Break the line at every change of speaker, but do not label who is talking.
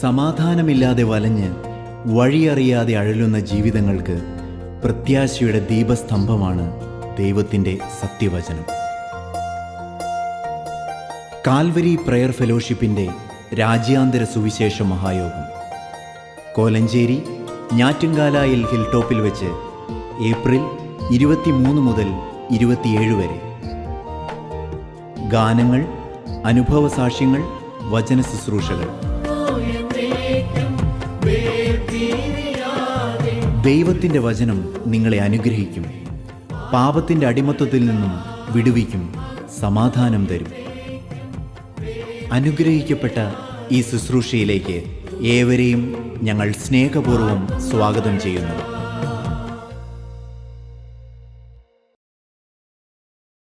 സമാധാനമില്ലാതെ വലഞ്ഞ് വഴിയറിയാതെ അഴലുന്ന ജീവിതങ്ങൾക്ക് പ്രത്യാശയുടെ ദീപസ്തംഭമാണ് ദൈവത്തിന്റെ സത്യവചനം. Calvary prayer ഫെലോഷിപ്പിന്റെ രാജ്യാന്തര സുവിശേഷ മഹായോഗം. കോലഞ്ചേരി ഞാറ്റുങ്കാലായിൽ ഹിൽ ടോപ്പിൽ വെച്ച് ഏപ്രിൽ ഇരുപത്തിമൂന്ന് മുതൽ ഇരുപത്തിയേഴ് വരെ. ഗാനങ്ങൾ അനുഭവ സാക്ഷ്യങ്ങൾ വചന ശുശ്രൂഷകൾ. ദൈവത്തിന്റെ വചനം നിങ്ങളെ അനുഗ്രഹിക്കും. പാപത്തിന്റെ അടിമത്വത്തിൽ നിന്നും വിടുവിക്കും സമാധാനം തരും. അനുഗ്രഹിക്കപ്പെട്ട ഈ ശുശ്രൂഷയിലേക്ക് ഏവരെയും ഞങ്ങൾ സ്നേഹപൂർവം സ്വാഗതം ചെയ്യുന്നു.